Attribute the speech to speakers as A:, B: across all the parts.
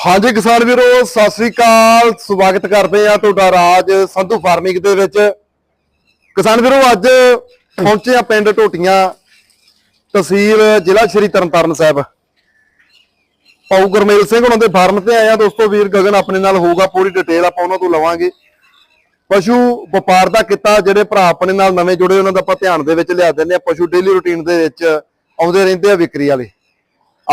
A: ਹਾਂਜੀ ਕਿਸਾਨ ਵੀਰੋ, ਸਤਿ ਸ੍ਰੀ ਅਕਾਲ। ਸਵਾਗਤ ਕਰਦੇ ਆ ਤੁਹਾਡਾ ਰਾਜ ਸੰਧੂ ਫਾਰਮਿੰਗ ਦੇ ਵਿੱਚ। ਕਿਸਾਨ ਵੀਰੋ, ਅੱਜ ਪਹੁੰਚੇ ਆ ਪਿੰਡ ਟੋਟੀਆਂ ਤਹਿਸੀਲ ਜ਼ਿਲ੍ਹਾ ਸ਼੍ਰੀ ਤਰਨਤਾਰਨ ਸਾਹਿਬ। ਪਾਉ ਗੁਰਮੇਲ ਸਿੰਘ ਉਹਨਾਂ ਦੇ ਫਾਰਮ ਤੇ ਆਏ ਆ ਦੋਸਤੋ, ਵੀਰ ਗਗਨ ਆਪਣੇ ਨਾਲ ਹੋਊਗਾ, ਪੂਰੀ ਡਿਟੇਲ ਆਪਾਂ ਉਹਨਾਂ ਤੋਂ ਲਵਾਂਗੇ। ਪਸ਼ੂ ਵਪਾਰ ਦਾ ਕਿੱਤਾ, ਜਿਹੜੇ ਭਰਾ ਆਪਣੇ ਨਾਲ ਨਵੇਂ ਜੁੜੇ, ਉਹਨਾਂ ਦਾ ਆਪਾਂ ਧਿਆਨ ਦੇ ਵਿੱਚ ਲਿਆ ਦਿੰਦੇ ਆ ਪਸ਼ੂ ਡੇਲੀ ਰੁਟੀਨ ਦੇ ਵਿੱਚ ਆਉਂਦੇ ਰਹਿੰਦੇ ਆ ਵਿਕਰੀ ਵਾਲੇ।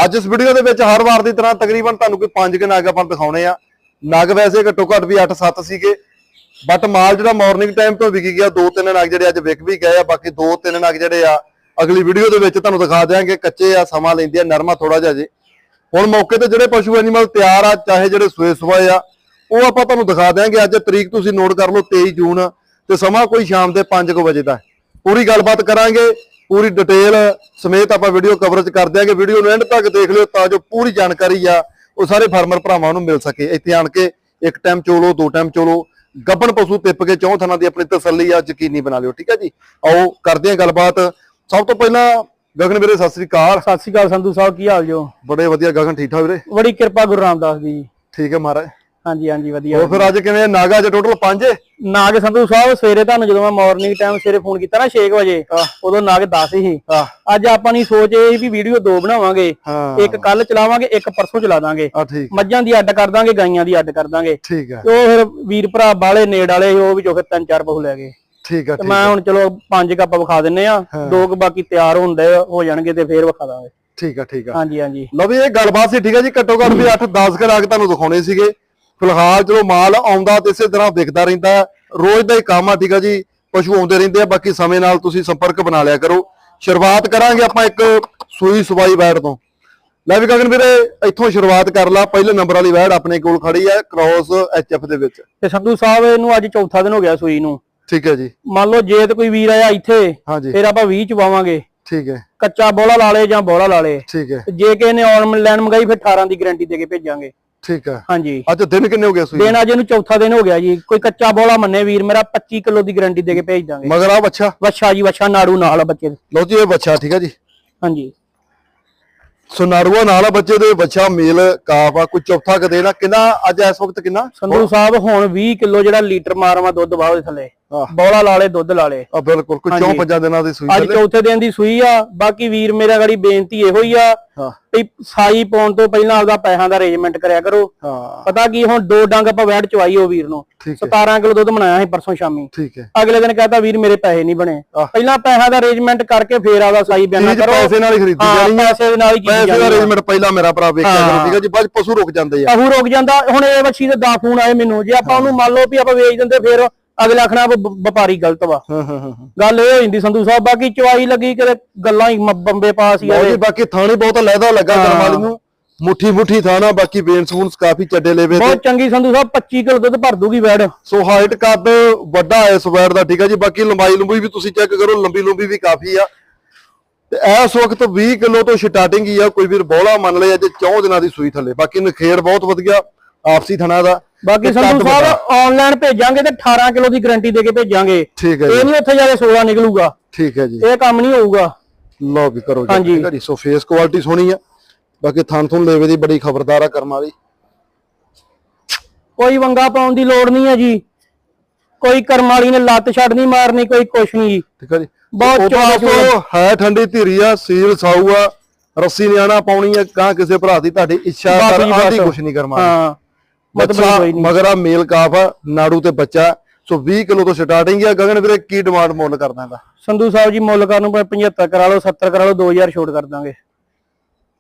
A: ਅੱਜ ਇਸ ਵੀਡੀਓ ਦੇ ਵਿੱਚ ਹਰ ਵਾਰ ਦੀ ਤਰ੍ਹਾਂ ਤਕਰੀਬਨ ਤੁਹਾਨੂੰ ਕੋਈ ਪੰਜ ਕੁ ਨਗ ਆਪਾਂ ਦਿਖਾਉਣੇ ਆ। ਨਗ ਵੈਸੇ ਘੱਟੋ ਘੱਟ ਵੀ 8-7 ਸੀਗੇ। ਬਟ ਮਾਲ ਜਿਹੜਾ ਮਾਰਨਿੰਗ ਟਾਈਮ ਤੋਂ ਵਿਕੀ ਗਿਆ, ਦੋ ਤਿੰਨ ਨਗ ਜਿਹੜੇ ਅੱਜ ਵਿਕ ਵੀ ਗਏ ਆ, ਬਾਕੀ ਦੋ ਤਿੰਨ ਨਗ ਜਿਹੜੇ ਆ, ਅਗਲੀ ਵੀਡੀਓ ਦੇ ਵਿੱਚ ਤੁਹਾਨੂੰ ਦਿਖਾ ਦਿਆਂਗੇ, ਕੱਚੇ ਆ, ਸਮਾਂ ਲੈਂਦੇ ਆ, ਨਰਮਾ ਥੋੜਾ ਜਿਹਾ ਜੇ। ਹੁਣ ਮੌਕੇ ਤੇ ਜਿਹੜੇ ਪਸ਼ੂ ਐਨੀਮਲ ਤਿਆਰ ਆ, ਚਾਹੇ ਜਿਹੜੇ ਸਵੇ ਸਵਾਏ ਆ, ਉਹ ਆਪਾਂ ਤੁਹਾਨੂੰ ਦਿਖਾ ਦਿਆਂਗੇ। ਅੱਜ ਤਰੀਕ ਤੁਸੀਂ ਨੋਟ ਕਰ ਲਓ 23 ਜੂਨ, ਤੇ ਸਮਾਂ ਕੋਈ ਸ਼ਾਮ ਦੇ 5 ਵਜੇ ਦਾ। ਪੂਰੀ ਗੱਲਬਾਤ ਕਰਾਂਗੇ। ਪੂਰੀ ਡਿਟੇਲ ਸਮੇਤ ਆਪਾਂ ਵੀਡੀਓ ਕਵਰੇਜ ਕਰ ਦਿਆਂਗੇ। ਵੀਡੀਓ ਨੂੰ ਐਂਡ ਤੱਕ ਦੇਖ ਲਿਓ ਤਾਂ ਜੋ ਪੂਰੀ ਜਾਣਕਾਰੀ ਆ ਉਹ ਸਾਰੇ ਫਾਰਮਰ ਭਰਾਵਾਂ ਨੂੰ ਮਿਲ ਸਕੇ। ਇੱਥੇ ਆਣ ਕੇ ਇੱਕ ਟਾਈਮ ਚੋਲੋ ਦੋ ਟਾਈਮ ਚੋਲੋ ਗੱਬਣ ਪਸ਼ੂ ਤਿੱਪ ਕੇ ਚੌਂ ਥਾਂ ਦੀ ਆਪਣੀ ਤਸੱਲੀ ਆ ਯਕੀਨੀ ਬਣਾ ਲਿਓ ਠੀਕ ਹੈ ਜੀ? ਆਓ ਕਰਦੇ ਹਾਂ ਗੱਲਬਾਤ। ਸਭ ਤੋਂ ਪਹਿਲਾਂ ਗਗਨ ਵੀਰੇ ਸਤਿ ਸ੍ਰੀ ਅਕਾਲ।
B: ਸਤਿ ਸ਼੍ਰੀ ਅਕਾਲ ਸੰਧੂ ਸਾਹਿਬ ਕੀ ਹਾਲ ਜੋ?
A: ਬੜੇ ਵਧੀਆ ਗਗਨ ਠੀਕ ਠਾਕ ਵੀਰੇ?
B: ਬੜੀ ਕਿਰਪਾ ਗੁਰੂ ਰਾਮਦਾਸ ਦੀ ਜੀ।
A: ਠੀਕ ਹੈ ਮਹਾਰਾਜ।
B: ਹਾਂਜੀ ਹਾਂਜੀ ਵਧੀਆ।
A: ਹੋਰ ਫਿਰ ਅੱਜ ਕਿਵੇਂ? ਨਾਗਾ ਚ ਟੋਟਲ 5
B: ਨਾਗ ਸੰਧੂ ਸਾਹਿਬ ਸਵੇਰੇ ਤੁਹਾਨੂੰ ਜਦੋਂ ਮੈਂ ਮਾਰਨਿੰਗ ਟਾਈਮ ਸਵੇਰੇ ਫੋਨ ਕੀਤਾ ਨਾ 6 ਵਜੇ ਉਦੋਂ ਨਾਗ 10 ਸੀ
A: ਆ
B: ਅੱਜ ਆਪਾਂ ਨਹੀਂ ਸੋਚ ਇਹ ਵੀ ਵੀਡੀਓ ਦੋ ਬਣਾਵਾਂਗੇ। ਇੱਕ ਕੱਲ ਚਲਾਵਾਂਗੇ ਇੱਕ ਪਰਸੋਂ ਚਲਾ ਦਾਂਗੇ।
A: ਆ
B: ਮੱਝਾਂ ਦੀ ਅੱਡ ਕਰ ਦਾਂਗੇ ਗਾਈਆਂ ਦੀ ਅੱਡ ਕਰ ਦਾਂਗੇ।
A: ਠੀਕ ਹੈ।
B: ਤੇ ਉਹ ਫਿਰ ਵੀਰ ਭਰਾ ਬਾਲੇ ਨੇੜ ਵਾਲੇ ਉਹ ਵੀ ਜੋ ਫਿਰ ਤਿੰਨ ਚਾਰ ਬਹੁ ਲੈ ਗਏ।
A: ਠੀਕ ਹੈ
B: ਤੇ
A: ਠੀਕ
B: ਮੈਂ ਹੁਣ ਚਲੋ ਪੰਜ ਕੱਪ ਵਿਖਾ ਦਿੰਨੇ ਆ। ਦੋ ਕੁ ਬਾਕੀ ਤਿਆਰ ਹੁੰਦੇ ਆ, ਹੋ ਜਾਣਗੇ ਤੇ ਫੇਰ ਵਿਖਾ ਦਾਂਗੇ।
A: ਠੀਕ ਹੈ ਠੀਕ ਹੈ।
B: ਹਾਂਜੀ ਹਾਂਜੀ।
A: ਲਓ ਵੀ ਇਹ ਗੱਲਬਾਤ ਸੀ ਠੀਕ ਹੈ ਜੀ। ਘੱਟੋ ਘੱਟ ਵੀ 8-10 ਕੁ ਰਾਗ ਤੁਹਾਨੂੰ ਦਿਖਾਉਣੇ ਸੀਗੇ। ਫਿਲਹਾਲ ਚਲੋ ਮਾਲ ਆਉਂਦਾ ਤੇ ਇਸੇ ਤਰ੍ਹਾਂ ਵਿਕਦਾ ਰਹਿੰਦਾ। ਰੋਜ਼ ਦਾ ਹੀ ਕੰਮ ਆ ਠੀਕ ਹੈ ਜੀ। ਪਸ਼ੂ ਆਉਂਦੇ ਰਹਿੰਦੇ ਆ ਬਾਕੀ ਸਮੇਂ ਨਾਲ ਤੁਸੀਂ ਸੰਪਰਕ ਬਣਾ ਲਿਆ ਕਰੋ। ਸ਼ੁਰੂਆਤ ਕਰਾਂਗੇ ਆਪਾਂ ਇੱਕ ਸੂਈ ਸਵਾਈ ਵੈੜ ਤੋਂ। ਲੈ ਵੀ ਗਗਨ ਵੀਰੇ ਇੱਥੋਂ ਸ਼ੁਰੂਆਤ ਕਰ ਲਾ ਪਹਿਲੇ ਨੰਬਰ ਵਾਲੀ ਵੈੜ ਆਪਣੇ ਕੋਲ ਖੜੀ ਹੈ ਕ੍ਰੋਸ ਐਚਐਫ ਦੇ ਵਿੱਚ।
B: ਤੇ ਸੰਧੂ ਸਾਹਿਬ ਇਹਨੂੰ ਅੱਜ ਚੌਥਾ ਦਿਨ ਹੋ ਗਿਆ ਸੂਈ ਨੂੰ।
A: ਠੀਕ ਹੈ ਜੀ।
B: ਮੰਨ ਲਓ ਜੇ ਤੇ ਕੋਈ ਵੀਰ ਆਇਆ ਇੱਥੇ ਫਿਰ ਆਪਾਂ 20 ਚ ਪਾਵਾਂਗੇ
A: ਠੀਕ ਹੈ।
B: ਕੱਚਾ ਬੋਲਾ ਲਾ ਲੇ ਜਾਂ ਬੋਲਾ ਲਾ ਲੇ।
A: ਠੀਕ ਹੈ।
B: ਜੇ ਕਿਸੇ ਨੇ ਆਨਲਾਈਨ ਮੰਗਾਈ ਫਿਰ 18 ਦੀ ਗਾਰੰਟੀ ਦੇ ਕੇ ਭੇਜਾਂਗੇ।
A: ਠੀਕ ਹੈ।
B: ਹਾਂਜੀ।
A: ਅੱਜ ਦਿਨ ਕਿੰਨੇ ਹੋ ਗਏ ਸੂਈ?
B: ਦਿਨ ਅੱਜ ਇਹਨੂੰ ਚੌਥਾ ਦਿਨ ਹੋ ਗਿਆ ਜੀ। ਕੋਈ ਕੱਚਾ ਬੋਲਾ ਮੰਨੇ ਵੀਰ ਮੇਰਾ 25 ਕਿਲੋ ਦੀ ਗਾਰੰਟੀ ਦੇ ਕੇ ਭੇਜ ਦਾਂਗੇ।
A: ਮਗਰ ਆ ਬੱਚਾ
B: ਵੱਛਾ ਜੀ ਵੱਛਾ ਨਾੜੂ ਨਾਲ ਆ ਬੱਚੇ ਦੇ।
A: ਲਓ ਜੀ ਇਹ ਬੱਚਾ ਠੀਕ ਹੈ ਜੀ।
B: ਹਾਂਜੀ।
A: ਸੋ ਨਰਵਾ ਨਾਲ ਆ ਬੱਚੇ ਦੇ ਬੱਚਾ ਮੇਲ ਕਾਫ ਆ ਕੋਈ ਚੌਥਾ ਕਦੇ ਨਾ ਕਿੰਨਾ ਅੱਜ ਇਸ ਵਕਤ ਕਿੰਨਾ?
B: ਸੰਧੂ ਸਾਹਿਬ ਹੁਣ 20 ਕਿਲੋ ਜਿਹੜਾ ਲੀਟਰ ਮਾਰਵਾ ਦੁੱਧ ਬਾਹ ਦੇ ਥੱਲੇ। ਬੋਲਾ ਲਾ ਲੇ ਦੁੱਧ ਲਾ ਲੇ।
A: ਆ ਬਿਲਕੁਲ ਕੋਈ ਚੌਂ ਪੰਜਾਂ ਦਿਨਾਂ ਦੀ ਸੂਈ
B: ਅੱਜ ਚੌਥੇ ਦਿਨ ਦੀ ਸੂਈ ਆ ਬਾਕੀ ਵੀਰ ਮੇਰਾ ਗਾੜੀ ਬੇਨਤੀ ਇਹੋ ਹੀ ਆ ਵੀ ਸਾਈ ਪਾਉਣ ਤੋਂ ਪਹਿਲਾਂ ਆਪਦਾ ਪੈਸਿਆਂ ਦਾ ਅਰੇਂਜਮੈਂਟ ਕਰਿਆ ਕਰੋ। ਪਤਾ ਕੀ ਹੁਣ ਦੋ ਡੰਗ ਆਪਾਂ ਵੈਟ ਚਵਾਈ ਉਹ ਵੀਰ ਨੂੰ।
A: ਠੀਕ ਹੈ।
B: 17 ਕਿਲੋ ਦੁੱਧ ਬਣਾਇਆ ਸੀ ਪਰਸੋਂ ਸ਼ਾਮੀ। ਅਗਲੇ ਦਿਨ ਕਹਤਾ ਵੀਰ ਮੇਰੇ ਪੈਸੇ ਨਹੀਂ ਬਣੇ। ਪਹਿਲਾਂ ਪੈਸਿਆਂ ਦਾ ਅਰੇਂਜਮੈਂਟ ਕਰਕੇ ਫੇਰ ਆਦਾ ਸਾਈ ਬਿਆਨਾ ਕਰੋ।
A: ਪੈਸੇ ਨਾਲ ਹੀ ਖਰੀਦੀ ਜਾਣੀ ਹੈ
B: ਪੈਸੇ ਦੇ ਨਾਲ ਹੀ ਕੀਤੀ
A: ਪੈਸੇ ਦਾ
B: ਜਾਣੀ।
A: ਅਰੇਂਜਮੈਂਟ ਪਹਿਲਾਂ ਮੇਰਾ ਭਰਾ ਵੇਖਿਆ ਕਰੋ ਠੀਕ ਹੈ ਜੀ। ਬਾਅਦ ਪਸ਼ੂ ਰੁਕ ਜਾਂਦੇ ਆ।
B: ਪਹੂ ਰੁਕ ਜਾਂਦਾ। ਹੁਣ ਇਹ ਵੱਛੀ ਦੇ ਦਾ ਫੋਨ ਆਏ ਮੈਨੂੰ। ਜੇ ਆਪਾਂ ਉਹਨੂੰ ਮੰਨ ਲਓ ਵੀ ਆਪਾਂ ਵੇਚ ਦਿੰਦੇ ਫੇਰ ਅਗਲਾ ਆਖਣਾ ਵੀ ਵਪਾਰੀ ਗਲਤ ਵਾ।
A: ਹਾਂ ਹਾਂ ਹਾਂ
B: ਗੱਲ ਇਹ ਹੋ ਜਾਂਦੀ ਸੰਧੂ ਸਾਹਿਬ ਬਾਕੀ ਚਵਾਈ ਲੱਗੀ ਕਿਤੇ ਗੱਲਾਂ ਹੀ ਮ- ਬੰਬੇ ਪਾਸ ਹੀ
A: ਲਓ
B: ਆਵੇ
A: ਜੀ ਬਾਕੀ ਥਾਣੀ ਬਹੁਤ ਲਹਿਦਾ ਲੱਗਾ ਵਾਲੀ ਨੂੰ। ਮੁੱਠੀ ਮੁੱਠੀ ਥਾਣਾ ਬਾਕੀ ਬੇਨ ਸੂਨਸ ਕਾਫੀ ਚੱਡੇ ਲੇਵੇ ਤੇ।
B: ਬਹੁਤ ਚੰਗੀ ਸੰਧੂ ਸਾਹਿਬ 25 ਕਿਲੋ ਦੁੱਧ ਭਰ ਦੂਗੀ ਵੈੜ।
A: ਸੋ ਹਾਈਟ ਕੱਦ ਵੱਡਾ ਹੈ ਇਸ ਵੈਰ ਦਾ ਠੀਕ ਹੈ ਜੀ। ਬਾਕੀ ਲੰਬਾਈ ਲੰਬੀ ਵੀ ਤੁਸੀਂ ਚੈੱਕ ਕਰੋ ਲੰਬੀ ਲੰਬੀ ਵੀ ਕਾਫੀ ਆ। ਤੇ ਇਸ ਵਕਤ 20 ਕਿਲੋ ਤੋਂ ਸਟਾਰਟਿੰਗ ਹੀ ਆ। ਕੋਈ ਵੀਰ ਬੋਲਾ ਮੰਨ ਲਏ ਅੱਜ 4 ਦਿਨਾਂ ਦੀ ਸੂਈ ਥੱਲੇ। ਬਾਕੀ ਨਖੇੜ ਬਹੁਤ ਵਧੀਆ। ਆਪਸੀ ਥਣਾ ਦਾ
B: ਬਾਕੀ ਸੰਧੂ ਸਾਹਿਬ। ਆਨਲਾਈਨ ਭੇਜਾਂਗੇ ਤੇ 18 ਕਿਲੋ ਦੀ ਗਾਰੰਟੀ ਦੇ ਕੇ ਭੇਜਾਂਗੇ।
A: ਠੀਕ ਹੈ
B: ਇਹ ਨਹੀਂ ਉੱਥੇ ਜਾ ਕੇ 16 ਨਿਕਲੂਗਾ।
A: ਠੀਕ ਹੈ ਜੀ।
B: ਇਹ ਕੰਮ ਨਹੀਂ ਹੋਊਗਾ।
A: ਲਓ ਵੀ ਕਰੋ ਜੀ। ਜੀ। ਸੋ ਫੇਸ ਕੁਆਲਿਟੀ ਸੋਹਣੀ ਆ। ਬਾਕੀ ਥਣ ਥੁਣ ਲੇਵੇ ਦੀ ਬੜੀ ਖਬਰਦਾਰ ਆ ਕਰਮ ਵਾਲੀ
B: ਕੋਈ ਵੰਗਾ ਪਾਉਣ ਦੀ ਲੋੜ ਨਹੀਂ ਹੈ ਜੀ। ਕੋਈ ਕਰਮ ਵਾਲੀ ਨੇ ਲੱਤ ਛੱਡ ਨਹੀਂ ਮਾਰਨੀ ਕੋਈ ਕੁਛ ਨਹੀਂ ਜੀ।
A: ਠੀਕ ਹੈ ਜੀ।
B: ਬਹੁਤ
A: ਦੋਸਤੋ ਹੈ ਠੰਡੀ ਧੀਰੀ ਆ ਸੀਲ ਸਾਊ ਆ ਰੱਸੀ ਨਿਆਣਾ ਪਾਉਣੀ ਆ ਕਾਂ ਕਿਸੇ ਭਰਾ ਦੀ ਤੁਹਾਡੀ ਇੱਛਾ ਕਰ ਆਦੀ। ਕੁਛ ਨਹੀਂ ਕਰਮਾ
B: ਹਾਂ।
A: ਬੱਚਾ ਮਗਰ ਆ ਮੇਲ ਕਾਫ ਆ ਨਾੜੂ ਤੇ ਬੱਚਾ ਸੋ 20 ਕਿਲੋ ਤੋਂ ਸਟਾਰਟਿੰਗ ਆ ਗਗਨ ਵੀਰੇ ਕੀ ਡਿਮਾਂਡ ਮੁੱਲ ਕਰਦਾ ਇਹਦਾ
B: ਸੰਧੂ ਸਾਹਿਬ ਜੀ ਮੁੱਲ ਕਰਨ ਨੂੰ ਭਾਵੇਂ 75 ਕਰਾ ਲਓ 70 ਕਰਾ ਲਓ 2000 ਛੋਟ ਕਰ ਦਾਂਗੇ।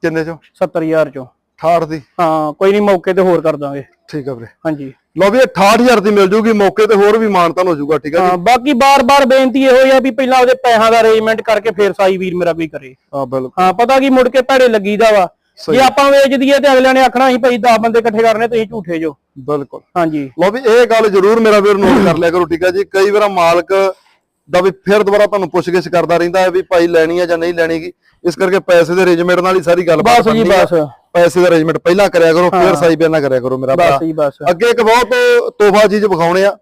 A: ਕਿੰਨੇ ਚੋਂ?
B: 70000 ਚੋਂ।
A: 68 ਦੀ।
B: ਹਾਂ ਕੋਈ ਨਹੀਂ ਮੌਕੇ ਤੇ ਹੋਰ ਕਰ ਦਾਂਗੇ।
A: ਠੀਕ ਆ ਵੀਰੇ।
B: ਹਾਂਜੀ।
A: ਲਓ ਵੀ ਇਹ 68000 ਦੀ ਮਿਲ ਜੂਗੀ ਮੌਕੇ ਤੇ ਹੋਰ ਵੀ ਮਾਨਤਾਨ ਹੋ ਜਾਊਗਾ ਠੀਕ ਆ ਜੀ।
B: ਹਾਂ ਬਾਕੀ ਬਾਰ-ਬਾਰ ਬੇਨਤੀ ਇਹੋ ਹੀ ਆ ਵੀ ਪਹਿਲਾਂ ਉਹਦੇ ਪੈਸਿਆਂ ਦਾ ਅਰੇਂਜਮੈਂਟ ਕਰਕੇ ਫੇਰ ਸਾਈ ਵੀਰ ਮੇਰਾ ਕੋਈ ਕਰੇ।
A: ਹਾਂ ਬਿਲਕੁਲ।
B: ਹਾਂ ਪਤਾ ਕੀ ਮੁੜ ਕੇ ਭੈੜੇ ਲੱਗੀਦਾ ਵਾ। ਜੇ ਆਪਾਂ ਵੇਚ ਦਈਏ ਤੇ ਅਗਲਿਆਂ ਨੇ ਆਖਣਾ ਅਸੀਂ ਭਾਈ 10 ਬੰਦੇ ਇਕੱਠੇ ਕਰਨੇ ਤੁਸੀਂ ਝੂਠੇ ਜੋ।
A: ਬਿਲਕੁਲ।
B: ਹਾਂਜੀ।
A: ਲਓ ਵੀ ਇਹ ਗੱਲ ਜ਼ਰੂਰ ਮੇਰਾ ਵੀਰ ਨੋਟ ਕਰ ਲਿਆ ਕਰੋ ਠੀਕ ਆ ਜੀ। ਕਈ ਵਾਰ ਮਾਲਕ ਦਾ ਵੀ ਫਿਰ ਦੁਬਾਰਾ ਤੁਹਾਨੂੰ ਪੁੱਛਗਿੱਛ ਕਰਦਾ ਰਹਿੰਦਾ ਹੈ ਵੀ ਭਾਈ ਲੈਣੀ ਆ ਜਾਂ ਨਹੀਂ ਲੈਣੀਗੀ ਇਸ ਕਰਕੇ ਪੈਸੇ ਦੇ ਅਰੇਂਜਮੈਂਟ ਨਾਲ ਹੀ ਸਾਰੀ ਗੱਲ
B: ਬਸ ਜੀ ਬਸ।
A: ਪੈਸੇ ਦਾ ਅਰੇਂਜਮੈਂਟ ਪਹਿਲਾਂ ਕਰਿਆ ਕਰੋ ਫਿਰ ਸਾਈ ਬਿਆਨਾ ਕਰਿਆ ਕਰੋ ਮੇਰਾ ਭਰਾ।
B: ਬਸ ਜੀ ਬਸ।
A: ਅੱਗੇ ਇੱਕ ਬਹੁਤ ਤੋਹਫਾ ਚੀਜ਼ ਵਿਖਾਉਣੇ ਆ।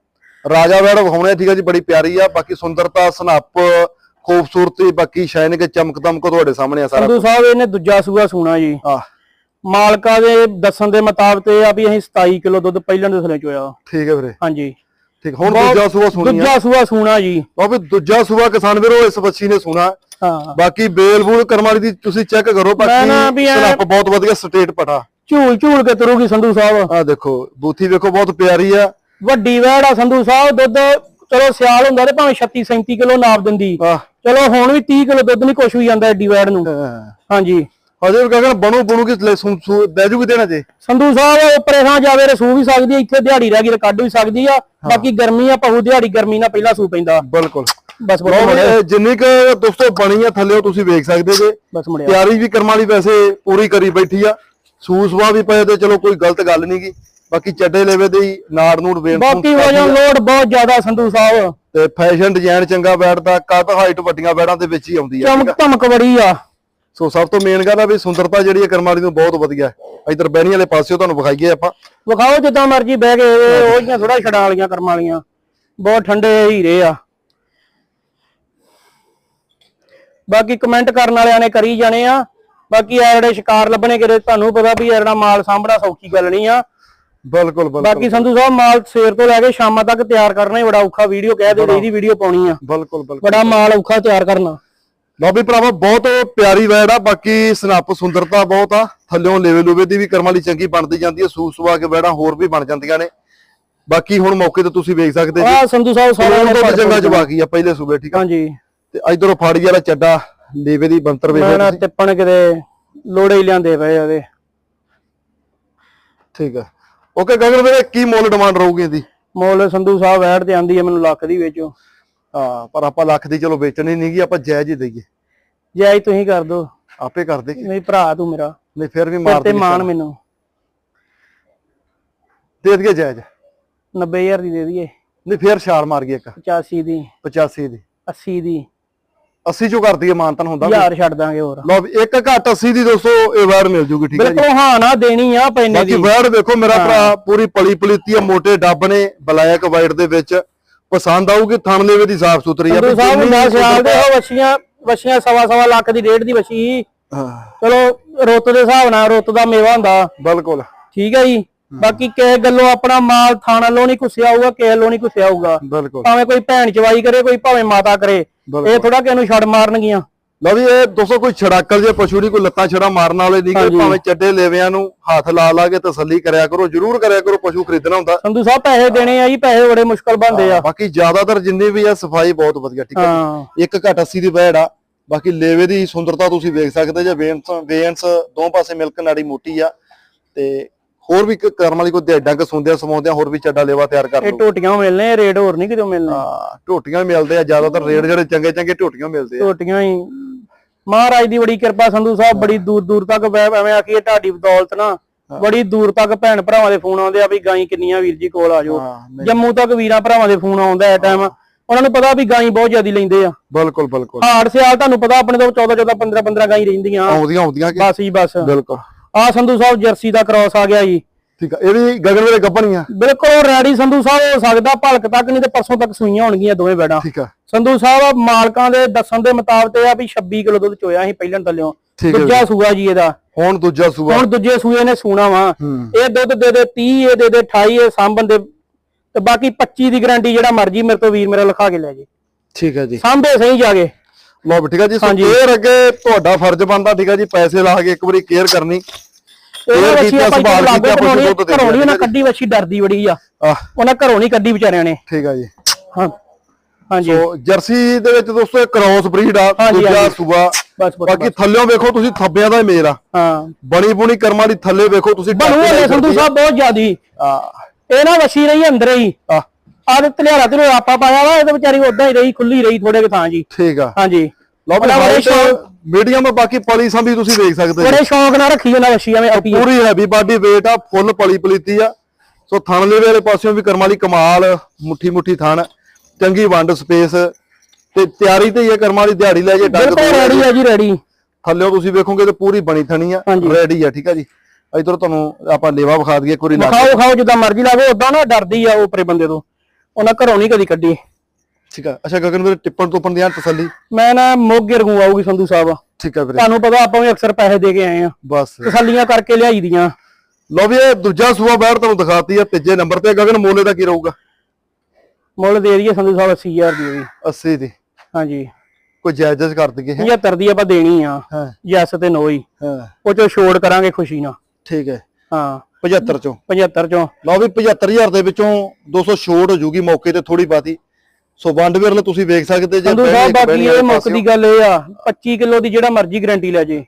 A: ਰਾਜਾ ਵੈੜ ਵਿਖਾਉਣੇ ਆ ਠੀਕ ਆ ਜੀ ਬੜੀ ਪਿਆਰੀ ਆ। ਬਾਕੀ ਸੁੰਦਰਤਾ ਸਨੱਪ ਖੂਬਸੂਰਤੀ ਬਾਕੀ ਸ਼ਾਇਨਿੰਗ ਚਮਕ ਦਮਕ ਤੁਹਾਡੇ ਸਾਹਮਣੇ ਆ ਸਾਰਾ
B: ਸੰਧੂ ਸਾਹਿਬ ਇਹਨੇ ਦੂਜਾ ਸੂਆ ਸੂਣਾ ਜੀ।
A: ਆ
B: ਮਾਲਕਾ ਦੇ ਦੱਸਣ ਦੇ ਮੁਤਾਬਕ ਇਹ ਆ ਵੀ ਅਸੀਂ 27 ਕਿਲੋ ਦੁੱਧ ਪਹਿਲਾਂ ਦੇ ਥਲੇ ਚੋਇਆ।
A: ਠੀਕ ਹੈ ਵੀਰੇ।
B: ਹਾਂਜੀ।
A: ਠੀਕ ਹੁਣ ਦੂਜਾ ਸੂਆ ਸੁਣੀ ਆ।
B: ਦੂਜਾ ਸੂਆ ਸੂਣਾ ਜੀ।
A: ਉਹ ਵੀ ਦੂਜਾ ਸੂਆ ਕਿਸਾਨ ਵੀਰੋ ਇਸ ਬੱਚੀ ਨੇ ਸੁਣਾ।
B: ਹਾਂ।
A: ਬਾਕੀ ਬੇਲ ਬੂਲ ਕਰਮ ਵਾਲੀ ਦੀ ਤੁਸੀਂ ਚੈੱਕ ਕਰੋ
B: ਨਾ, ਨਾ,
A: ਬਾਕੀ
B: ਵੀ ਐਂ-
A: ਬਹੁਤ ਵਧੀਆ ਸਟੇਟ ਪਟਾ।
B: ਝੂਲ ਝੂਲ ਕੇ ਤੁਰੂਗੀ ਸੰਧੂ ਸਾਹਿਬ।
A: ਆ ਦੇਖੋ ਬੂਥੀ ਵੇਖੋ ਬਹੁਤ ਪਿਆਰੀ ਆ।
B: ਵੱਡੀ ਵੈੜ ਆ ਸੰਧੂ ਸਾਹਿਬ ਦੁੱਧ ਚਲੋ ਸਿਆਲ ਹੁੰਦਾ ਤੇ ਭਾਵੇਂ 36 37 ਕਿਲੋ ਨਾਪ ਦਿੰਦੀ। ਚਲੋ ਹੁਣ ਵੀ 30 ਕਿਲੋ ਦੁੱਧ ਨਹੀਂ ਕੁਛ ਵੀ ਜਾਂਦਾ ਐਡੀ ਵੈੜ ਨੂੰ। ਹਾਂਜੀ।
A: ਹਜੇ ਵੀ ਕਹਿੰਦਾ ਬਣੂ ਬਣੂ ਕਿ ਲੈ ਸੂ ਸੂ ਬੈਜੂ ਕਿ ਦੇਣਾ ਜੇ
B: ਸੰਧੂ ਸਾਹਿਬ ਉੱਪਰੇ ਥਾਂ ਜਾਵੇ ਰਸੂ ਵੀ ਸਕਦੀ ਇੱਥੇ ਦਿਹਾੜੀ ਰਹਿ ਗਈ ਤੇ ਕੱਢ ਵੀ ਸਕਦੀ ਆ। ਬਾਕੀ ਗਰਮੀ ਆ ਪਹੂ ਦਿਹਾੜੀ ਗਰਮੀ ਨਾਲ ਪਹਿਲਾਂ ਸੂ ਪੈਂਦਾ।
A: ਬਿਲਕੁਲ।
B: ਬਸ
A: ਵੀ ਜਿੰਨੀ ਕੁ ਦੋਸਤੋ ਬਣੀ ਆ ਥੱਲੇ ਤੁਸੀਂ ਵੇਖ ਸਕਦੇ ਜੇ। ਤਿਆਰੀ ਵੀ ਕਰਮ ਵਾਲੀ ਵੈਸੇ ਪੂਰੀ ਕਰੀ ਬੈਠੀ ਆ। ਸੂਸਵਾ ਵੀ ਪਏ ਤੇ ਚਲੋ ਕੋਈ ਗਲਤ ਗੱਲ ਨਹੀਂਗੀ ਬਾਕੀ ਚੱਡੇ ਲੈਵੇ ਦੇ ਨਾੜ ਨੂੜ ਵੇਣ
B: ਬਾਕੀ ਵਜਨ ਲੋਡ ਬਹੁਤ ਜ਼ਿਆਦਾ ਸੰਧੂ ਸਾਹਿਬ।
A: ਤੇ ਫੈਸ਼ਨ ਡਿਜ਼ਾਈਨ ਚੰਗਾ ਬੈਠਦਾ ਕੱਦ ਹਾਈਟ ਵੱਡੀਆਂ ਬੈੜਾਂ ਦੇ ਵਿੱਚ ਹੀ ਆਉਂਦੀ ਆ
B: ਚਮਕ ਧਮਕ ਬੜੀ ਆ।
A: ਸੋ ਸਭ ਤੋਂ ਮੇਨ ਗੱਲ ਆ ਵੀ ਸੁੰਦਰਤਾ ਜਿਹੜੀ ਹੈ ਕਰਮ ਵਾਲੀ ਨੂੰ ਬਹੁਤ ਵਧੀਆ। ਹੈ ਇਧਰ ਬਹਿਣੀ ਵਾਲੇ ਪਾਸਿਓ ਤੁਹਾਨੂੰ ਵਿਖਾਈਏ ਆਪਾਂ।
B: ਵਿਖਾਓ ਜਿੱਦਾਂ ਮਰਜ਼ੀ ਬਹਿ ਕੇ ਉਹ ਜੀਆਂ ਥੋੜਾ ਛੜਾ ਵਾਲੀਆਂ ਕਰਮ ਵਾਲੀਆਂ ਬਹੁਤ ਠੰਡੇ ਹੀਰੇ ਆ। ਬਾਕੀ ਕਮੈਂਟ ਕਰਨ ਵਾਲਿਆਂ ਨੇ ਕਰੀ ਜਾਣੇ ਆ। ਬਾਕੀ ਆ ਜਿਹੜੇ ਸ਼ਿਕਾਰ ਲੱਭਣੇ ਕਿਤੇ ਤੁਹਾਨੂੰ ਪਤਾ ਵੀ ਇਹ ਜਿਹੜਾ ਮਾਲ ਸਾਂਭਣਾ ਸੌਖੀ ਗੱਲ ਨਹੀਂ ਆ।
A: ਬਿਲਕੁਲ ਬਿਲਕੁਲ।
B: ਬਾਕੀ ਸੰਧੂ ਸਾਹਿਬ ਮਾਲ ਸਵੇਰ ਤੋਂ ਲੈ ਕੇ ਸ਼ਾਮਾਂ ਤੱਕ ਤਿਆਰ ਕਰਨਾ ਹੀ ਬੜਾ ਔਖਾ ਵੀਡੀਓ ਕਹਿ ਦੇ ਇਹਦੀ ਵੀਡੀਓ ਪਾਉਣੀ ਆ।
A: ਬਿਲਕੁਲ ਬਿਲਕੁਲ।
B: ਬੜਾ ਮਾਲ ਔਖਾ ਤਿਆਰ ਕਰਨਾ।
A: ਲਓ ਵੀ ਭਰਾਵਾ ਬਹੁਤ ਪਿਆਰੀ ਵੈੜ ਆ ਬਾਕੀ ਸਨੱਪ ਸੁੰਦਰਤਾ ਬਹੁਤ ਆ। ਥੱਲਿਓਂ ਲੇਵੇ ਲੂਵੇ ਦੀ ਵੀ ਕਰਮ ਵਾਲੀ ਚੰਗੀ ਬਣਦੀ ਜਾਂਦੀ ਹੈ ਸੂਸ ਸੁਆ ਕੇ ਵੈੜਾਂ ਹੋਰ ਵੀ ਬਣ ਜਾਂਦੀਆਂ ਨੇ। ਬਾਕੀ ਹੁਣ ਮੌਕੇ ਤੇ ਤੁਸੀਂ ਵੇਖ ਸਕਦੇ ਜੀ।
B: ਆ ਸੰਧੂ ਸਾਹਿਬ ਸਾਰਾ
A: ਚੰਗਾ ਜਵਾਕੀ ਆ ਪਹਿਲੇ ਸੂਬੇ ਠੀਕ ਆ?
B: ਹਾਂਜੀ।
A: ਤੇ ਇਧਰੋਂ ਫਾੜੀ ਵਾਲਾ ਚੱਡਾ ਲੇਵੇ ਦੀ ਬੰਤਰ ਵੇਖ
B: ਮੈਂ ਨਾ ਟਿੱਪਣ ਕਿਤੇ ਲੋੜੇ ਹੀ ਲਿਆਂਦੇ ਪਏ ਆਵੇ
A: ਠੀਕ ਆ। ਓਕੇ ਗਗਨ ਵੀਰੇ ਕੀ ਮੁੱਲ ਡਿਮਾਂਡ ਰਹੂਗੀ ਇਹਦੀ?
B: ਮੋਲ ਸੰਧੂ ਸਾਹਿਬ ਐਡ ਤੇ ਆਂਦੀ ਹੈ ਮੈਨੂੰ ਲੱਖ ਦੀ ਵਿੱਚੋਂ।
A: ਹਾਂ ਪਰ ਆਪਾਂ ਲੱਖ ਦੀ ਚਲੋ ਵੇਚਣੀ ਨਹੀਂਗੀ ਆਪਾਂ ਜਾਇਜ਼ ਹੀ ਦਈਏ।
B: ਜੇ ਆਈ ਤੁਸੀਂ ਕਰ ਦੋ।
A: ਆਪੇ ਕਰ ਦੇ
B: ਨਹੀਂ ਭਰਾ ਤੂੰ ਮੇਰਾ।
A: ਨਹੀਂ ਫਿਰ ਵੀ ਮਾਰ
B: ਤੇ
A: ਦੇ
B: ਮਾਣ ਮੈਨੂੰ।
A: ਦੇ ਦਈਏ ਜਾਇਜ਼?
B: 90000 ਦੀ ਦੇ ਦਈਏ।
A: ਨਹੀਂ ਫਿਰ ਛਾਲ ਮਾਰ ਗਈ ਇੱਕ।
B: 85 ਦੀ।
A: 85 ਦੀ।
B: 80 ਦੀ।
A: 80 ਚੋਂ ਕਰ ਦਈਏ ਮਾਨਤਨ ਹੁੰਦਾ
B: ਹਜ਼ਾਰ ਛੱਡ ਦਾਂਗੇ ਹੋਰ।
A: ਲਓ ਵੀ ਇੱਕ ਘੱਟ 80 ਦੀ ਦੋਸਤੋ ਇਹ ਵੈੜ ਮਿਲ ਜੂਗੀ ਠੀਕ ਹੈ ਜੀ?
B: ਬਿਲਕੁਲ ਹਾਂ ਨਾ ਦੇਣੀ ਆ ਪੈਨੇ
A: ਬਾਕੀ
B: ਦੀ।
A: ਵੈੜ ਵੇਖੋ ਮੇਰਾ ਭਰਾ ਪੂਰੀ ਪਲੀ ਪਲੀਤੀ ਆ ਮੋਟੇ ਡੱਬ ਨੇ ਬਲੈਕ ਵਾਈਟ ਦੇ ਵਿੱਚ। ਪਸੰਦ ਆਊਗੀ ਥਣ ਲੇਵੇ ਦੀ ਸਾਫ਼ ਸੁਥਰੀ ਆ
B: ਸੰਧੂ ਸਾਹਿਬ
A: ਜਿੰਨੀ
B: ਹੁੰਦਾ
A: ਵੀ
B: ਸਿਆਲ ਦੇ ਉਹ ਵਛੀਆਂ ਵਛੀਆਂ ਸਵਾ ਸਵਾ ਲੱਖ ਦੀ ਰੇਟ ਦੀ ਵਛੀ।
A: ਹਾਂ।
B: ਚਲੋ ਰੁੱਤ ਦੇ ਹਿਸਾਬ ਨਾਲ ਰੁੱਤ ਦਾ ਮੇਵਾ ਹੁੰਦਾ।
A: ਬਿਲਕੁਲ।
B: ਠੀਕ ਹੈ ਜੀ? ਬਾਕੀ ਕਿਸੇ ਗੱਲੋਂ ਆਪਣਾ ਮਾਲ ਥਾਣਾ ਲੋ ਨਹੀਂ ਕੁਸਿਆ ਹੋਊਗਾ ਕਿਸੇ ਲੋ ਨਹੀਂ ਕੁਸਿਆ ਹੋਊਗਾ।
A: ਬਿਲਕੁਲ।
B: ਭਾਵੇਂ ਕੋਈ ਭੈਣ ਚਵਾਈ ਕਰੇ ਕੋਈ ਭਾਵੇਂ ਮਾਤਾ ਕਰੇ। ਇਹ ਥੋੜਾ ਕਿਸੇ ਨੂੰ ਛੱਡ ਮਾਰਨਗੀਆਂ।
A: ਲਓ ਵੀ ਇਹ ਦੋਸਤੋ ਕੋਈ ਛੜਾਕਲ ਜੇ ਪਸ਼ੂ ਨਹੀਂ ਕੋਈ ਲੱਤਾਂ ਛੜਾ ਮਾਰਨ ਵਾਲੇ ਨਹੀਂ ਕਿ। ਭਾਵੇਂ ਚੱਡੇ ਲੇਵਿਆਂ ਨੂੰ ਹੱਥ ਲਾ ਲਾ ਕੇ ਤਸੱਲੀ ਕਰਿਆ ਕਰੋ ਜਰੂਰ ਕਰਿਆ ਕਰੋ ਪਸ਼ੂ ਖਰੀਦਣਾ ਹੁੰਦਾ।
B: ਸੰਧੂ ਸਾਹਿਬ ਪੈਸੇ ਦੇਣੇ ਆ ਜੀ ਪੈਸੇ ਬੜੇ ਮੁਸ਼ਕਲ ਬਣਦੇ ਆ।
A: ਬਾਕੀ ਜ਼ਿਆਦਾਤਰ ਜਿੰਨੀ ਵੀ ਆ ਸਫ਼ਾਈ ਬਹੁਤ ਵਧੀਆ ਠੀਕ ਹੈ। ਇੱਕ ਘੱਟ 80 ਦੀ ਵੈੜ ਆ ਬਾਕੀ ਲੇਵੇ ਦੀ ਸੁੰਦਰਤਾ ਤੁਸੀਂ ਵੇਖ ਸਕਦੇ ਜੇ ਵੇਨਸ ਵੇਨਸ ਦੋ ਪਾਸੇ ਮਿਲਕ ਨਾੜੀ ਮੋਟੀ ਆ ਤੇ ਹੋਰ ਵੀ ਇੱਕ ਕਰਮ ਵਾਲੀ ਕੋਈ ਡੇਡਾਂ ਕ ਸੁੰਦਿਆਂ ਸਮਾਉਂਦਿਆਂ ਹੋਰ ਵੀ ਚੱਡਾ ਲੇਵਾ ਤਿਆਰ ਕਰ
B: ਇਹ
A: ਲਓ
B: ਟੋਟੀਆਂ ਮਿਲਨੇ ਰੇਟ ਹੋਰ ਨਹੀਂ ਕਿਤੇ ਮਿਲਨੇ
A: ਹਾਂ ਢੋਟੀਆਂ ਮਿਲਦੇ ਆ ਜ਼ਿਆਦਾਤਰ ਰੇਟ ਜਿਹੜੇ ਚੰਗੇ ਚੰਗੇ ਢੋਟੀਆਂ ਮਿਲਦੇ ਆ।
B: ਟੋਟੀਆਂ ਹੀ। ਮਹਾਰਾਜ ਦੀ ਬੜੀ ਕਿਰਪਾ ਸੰਧੂ ਸਾਹਿਬ ਬੜੀ ਦੂਰ ਦੂਰ ਤੱਕ ਵੈ- ਐਵੇਂ ਆਖੀਏ ਤੁਹਾਡੀ ਬਦੌਲਤ ਨਾ ਬੜੀ ਦੂਰ ਤੱਕ ਭੈਣ ਭਰਾਵਾਂ ਦੇ ਫੋਨ ਆਉਂਦੇ ਆ ਵੀ ਗਾਈ ਕਿੰਨੀਆਂ ਵੀਰ ਜੀ ਕੋਲ ਆ ਜਾਓ।
A: ਹਾਂ ਨਹੀਂ,
B: ਜੰਮੂ ਤੱਕ ਵੀਰਾਂ ਭਰਾਵਾਂ ਦੇ ਫੋਨ ਆਉਂਦਾ ਹੈ ਟਾਈਮ ਉਹਨਾਂ ਨੂੰ ਪਤਾ ਵੀ ਗਾਈ ਬਹੁਤ ਜ਼ਿਆਦੀ ਲੈਂਦੇ ਆ।
A: ਬਿਲਕੁਲ ਬਿਲਕੁਲ।
B: ਹਾੜ ਸਿਆਲ ਤੁਹਾਨੂੰ ਪਤਾ ਆਪਣੇ ਤੋਂ 14 14 15 15 ਗਾਈ ਰਹਿੰਦੀਆਂ।
A: ਆਉਂਦੀਆਂ ਆਉਂਦੀਆਂ ਕਿ
B: ਬਸ ਜੀ ਬਸ।
A: ਬਿਲਕੁਲ।
B: ਆ ਸੰਧੂ ਸਾਹਿਬ ਜਰਸੀ ਦਾ ਕ੍ਰਾਸ ਆ ਗਿਆ ਜੀ।
A: ਠੀਕ ਆ ਇਹ ਵੀ ਗਗਨ ਵੇਲੇ ਗੱਪਣੀਆਂ?
B: ਬਿਲਕੁਲ ਰੈਡੀ ਸੰਧੂ ਸਾਹਿਬ ਹੋ ਸਕਦਾ ਭਲਕ ਤੱਕ ਨਹੀਂ ਤੇ ਪਰਸੋਂ ਤੱਕ ਸੂਈਆਂ ਹੋਣਗੀਆਂ ਦੋਵੇਂ ਬੈੜਾਂ।
A: ਠੀਕ ਆ।
B: ਸੰਧੂ ਸਾਹਿਬ ਮਾਲਕਾਂ ਦੇ ਦੱਸਣ ਦੇ ਮੁਤਾਬਕ ਆ ਵੀ 26 ਕਿਲੋ ਦੁੱਧ ਚੋਇਆ ਸੀ ਪਹਿਲਾਂ ਥੱਲਿਓਂ।
A: ਠੀਕ ਹੈ
B: ਦੂਜਾ ਸੂਆ ਜੀ ਇਹਦਾ।
A: ਹੁਣ ਦੂਜਾ ਸੂਆ।
B: ਹੁਣ ਦੂਜੇ ਸੂਏ ਨੇ ਸੂਣਾ ਵਾ।
A: ਹੂੰ।
B: ਇਹ ਦੁੱਧ ਦੇ ਦੇ 30 ਇਹ ਦੇ ਦੇ 28 ਇਹ ਸਾਂਭਣ ਦੇ ਤੇ ਬਾਕੀ 25 ਦੀ ਗਾਰੰਟੀ ਜਿਹੜਾ ਮਰਜ਼ੀ ਮੇਰੇ ਤੋਂ ਵੀਰ ਮੇਰਾ ਲਿਖਾ ਕੇ ਲੈ ਜੇ।
A: ਠੀਕ ਹੈ ਜੀ।
B: ਸਾਂਭੇ ਸਹੀ ਜਾ ਕੇ।
A: ਲਓ ਠੀਕ ਆ ਜੀ ਸੋ। ਕੇਅਰ ਅੱਗੇ ਤੁਹਾਡਾ ਫਰਜ਼ ਬਣਦਾ ਠੀਕ ਆ ਜੀ ਪੈਸੇ ਲਾ ਕੇ ਇੱਕ ਵਾਰੀ ਕੇਅਰ ਕਰਨੀ।
B: ਇਹ
A: ਇਹ
B: ਵੱਛੀ ਆਪਾਂ
A: ਸੰਭਾਲ
B: ਲਾਗੂ ਬਣਾਉਣੀ ਘਰੋਂ ਨਹੀਂ ਉਹਨਾਂ
A: ਹੈ
B: ਕੱਢੀ ਵੱਛੀ ਡਰਦੀ ਬੜੀ ਆ। ਉਹਨਾਂ ਘਰੋਂ ਨਹੀਂ ਕੱਢੀ ਵਿਚਾਰਿਆਂ ਨੇ।
A: ਠੀਕ ਆ ਜੀ।
B: ਹਾਂ। ਹਾਂਜੀ।
A: ਸੋ ਜਰਸੀ ਦੇ ਵਿੱਚ ਦੋਸਤੋ ਇਹ ਕ੍ਰਾਸ ਬਰੀਡ ਆ ਦੂਜਾ। ਸੂਆ। ਬਾਕੀ ਥੱਲਿਓਂ ਵੇਖੋ ਤੁਸੀਂ ਥੱਬਿਆਂ ਦਾ ਹੀ ਮੇਲ ਆ।
B: ਹਾਂ।
A: ਬਣੀ ਬੁਣੀ ਕਰਮਾਂ ਦੀ ਥੱਲੇ ਵੇਖੋ ਤੁਸੀਂ
B: ਬਣੂ ਵਾਲੇ ਸੰਧੂ ਸਾਹਿਬ ਬਹੁਤ ਜ਼ਿਆਦੀ।
A: ਆ
B: ਇਹ ਨਾ ਵੱਛੀ ਰਹੀ ਅੰਦਰ ਹੀ।
A: ਆ
B: ਆਹ ਤੇ ਧਲਿਆਰਾ ਤੇ ਆਪਾ ਪਾਇਆ ਵਾ ਇਹ ਤੇ ਵਿਚਾਰੀ ਉਦਾਂ ਹੀ ਰਹੀ ਖੁੱਲੀ ਰਹੀ ਥੋੜੇ ਕੁ ਥਾਂ ਜੀ।
A: ਠੀਕ ਆ।
B: ਹਾਂਜੀ।
A: ਲਓ ਵੀ
B: ਬੜਾ ਬੜੇ ਸ਼ੌਕ।
A: ਮੀਡੀਅਮ ਬਾਕੀ ਪਲੀ ਸੰਭੀ ਤੁਸੀਂ ਵੇਖ ਸਕਦੇ ਜੀ।
B: ਬੜੇ ਸ਼ੌਂਕ ਨਾਲ ਰੱਖੀ ਉਹਨਾਂ ਵੱਛੀ ਐਵੇਂ ਆਪੀ।
A: ਪੂਰੀ ਹੈਵੀ ਬਾਡੀ weight ਆ ਫੁੱਲ ਪਲੀ ਪਲੀਤੀ ਆ। ਸੋ ਥਣ ਵਾਲੇ ਪਾਸਿਓਂ ਵੀ ਕਰਮ ਵਾਲੀ ਕਮਾਲ ਮੁੱਠੀ ਮੁੱਠੀ ਥਣ ਚੰਗੀ ਵੰਡ ਸਪੇਸ ਤੇ ਤਿਆਰੀ ਤੇ ਹੀ ਹੈ ਕਰਮ ਵਾਲੀ ਦਿਹਾੜੀ ਲੈ ਜੇ ਡੰਗ
B: ਬਿਲਕੁਲ ਰੈਡੀ ਆ ਜੀ ਰੈਡੀ
A: ਥੱਲਿਓ ਤੁਸੀਂ ਵੇਖੋਗੇ ਤੇ ਪੂਰੀ ਬਣੀ ਥਣੀ ਆ। ਰੈਡੀ ਆ ਠੀਕ ਆ ਜੀ। ਇਧਰ ਤੁਹਾਨੂੰ ਆਪਾਂ ਲੇਵਾ ਵਿਖਾ ਦਈਏ ਕੋਈ ਲਾ
B: ਖਾਓ ਖਾਓ ਜਿੱਦਾਂ ਮਰਜ਼ੀ ਲਾਵੇ ਉਦਾਂ ਨਾ ਡਰਦੀ ਆ ਉਹ ਉਪਰੇ ਬੰਦੇ ਤੋਂ। ਉਹਨਾਂ ਘਰੋਂ ਨਹੀਂ ਕਦੀ ਕੱਢੀ।
A: ਠੀਕ ਆ। ਅੱਛਾ ਗਗਨ ਵੀਰੇ ਟਿੱਪਣ ਟੋਪਣ ਦੀ ਤਸੱਲੀ
B: ਮੈਂ ਨਾ ਮੋਗੇ ਰਗੂ ਆਊਗੀ ਸੰਧੂ ਸਾਹਿਬ।
A: ਠੀਕ ਆ ਵੀਰੇ।
B: ਤੁਹਾਨੂੰ ਪਤਾ ਆਪਾਂ ਵੀ ਅਕਸਰ ਪੈਸੇ ਦੇ ਕੇ ਆਏ ਆ।
A: ਬਸ।
B: ਤਸੱਲੀਆਂ ਕਰਕੇ ਲਿਆਈ ਦੀਆਂ।
A: ਲਓ ਵੀ ਇਹ ਦੂਜਾ ਸੂਆ ਬੈਠ ਤੁਹਾਨੂੰ ਦਿਖਾਤੀ ਆ ਤੀਜੇ ਨੰਬਰ ਤੇ। ਗਗਨ ਮੋਲੇ ਦਾ ਕੀ ਰਹੂਗਾ?
B: ਮੁੱਲ ਦੇ ਦਈਏ ਸੰਧੂ ਸਾਹਿਬ 80000 ਦੀ ਵੀ।
A: 80 ਦੀ।
B: ਹਾਂਜੀ।
A: ਕੋਈ ਜਾਇਜ਼ ਜਾਇਜ਼ ਕਰ ਦਈਏ ਹੈ
B: 75 ਦੀ ਆਪਾਂ ਦੇਣੀ ਆ।
A: ਹਾਂ।
B: ਯੈਸ ਤੇ ਨੋ ਹੀ।
A: ਹਾਂ।
B: ਉਹ ਚੋਂ ਛੋੜ ਕਰਾਂਗੇ ਖੁਸ਼ੀ ਨਾਲ।
A: ਠੀਕ ਹੈ।
B: ਹਾਂ।
A: 75 ਚੋਂ।
B: 75 ਚੋਂ।
A: ਲਓ ਵੀ 75000 ਦੇ ਵਿੱਚੋਂ 200 ਛੋਟ ਹੋ ਜੂਗੀ ਮੌਕੇ ਤੇ ਥੋੜੀ ਬਾਤੀ ਸੋ ਵੰਡ ਵੀਰ ਤੁਸੀਂ ਵੇਖ ਸਕਦੇ ਜੇ
B: ਸੰਧੂ ਸਾਹਿਬ ਬਾਕੀ ਇਹ ਮੁੱਕ। ਦੀ ਗੱਲ ਇਹ ਆ 25 ਕਿਲੋ ਦੀ ਜਿਹੜਾ ਮਰਜ਼ੀ ਗਾਰੰਟੀ ਲੈ ਜੇ।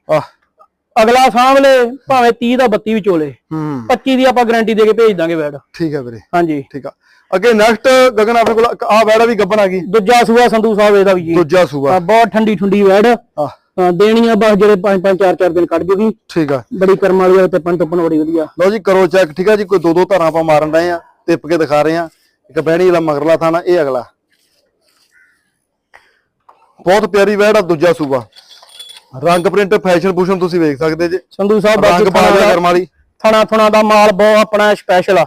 B: ਅਗਲਾ ਲੈ ਭਾਵੇਂ 30 ਦਾ 32 ਵੀ ਚੋਲੇ।
A: ਹੂੰ।
B: 25 ਦੀ ਆਪਾਂ ਗਾਰੰਟੀ ਦੇ ਕੇ ਭੇਜ ਦਾਂਗੇ ਬੈਡ।
A: ਠੀਕ ਹੈ ਵੀਰੇ।
B: ਹਾਂਜੀ।
A: ਠੀਕ ਆ। ਅੱਗੇ ਨੈਕਸਟ ਗਗਨ ਆਪਣੇ ਕੋਲ ਆ ਵੈੜਾ ਵੀ ਗੱਬਣ ਆ ਗਈ।
B: ਦੂਜਾ ਸੂਆ ਸੰਧੂ ਸਾਹਿਬ ਇਹਦਾ ਵੀ ਜੀ।
A: ਦੂਜਾ ਸੂਆ।
B: ਬਹੁਤ ਠੰਡੀ ਠੰਡੀ ਵੈੜ
A: ਆਹ।
B: ਹਾਂ, ਦੇਣੀ ਆ ਬਸ ਜਿਹੜੇ 5 5 4 4 ਦਿਨ ਕੱਢ ਜੂਗੀ।
A: ਠੀਕ ਆ।
B: ਬੜੀ ਕਰਮ ਵਾਲੀ ਤੇ ਪਣ ਟੱਪਣ ਬੜੀ ਵਧੀਆ।
A: ਲਓ ਜੀ ਕਰੋ ਚੈੱਕ ਠੀਕ ਆ ਜੀ ਕੋਈ ਦੋ ਦੋ ਧਾਰਾਂ ਆਪਾਂ ਮਾਰਨ ਰਹੇ ਆ ਟਿੱਪ ਕੇ ਦਿਖਾ ਰਹੇ ਆ। ਇੱਕ ਬਹਿਣੀ ਵਾਲਾ ਮਗਰਲਾ ਥਾਣਾ ਇਹ ਅਗਲਾ। ਬਹੁਤ ਪਿਆਰੀ ਵੈੜ ਆ ਦੂਜਾ ਸੂਆ ਰੰਗ ਪ੍ਰਿੰਟ ਫੈਸ਼ਨ ਪੂਸ਼ਨ ਤੁਸੀਂ ਵੇਖ ਸਕਦੇ ਜੇ।
B: ਸੰਧੂ ਸਾਹਿਬ
A: ਰੰਗ ਬਾਜਾ ਕਰਮ ਵਾਲੀ।
B: ਥਣਾ ਥਣਾ ਦਾ ਮਾਲ ਬਹੁਤ ਆਪਣਾ ਸਪੈਸ਼ਲ ਆ।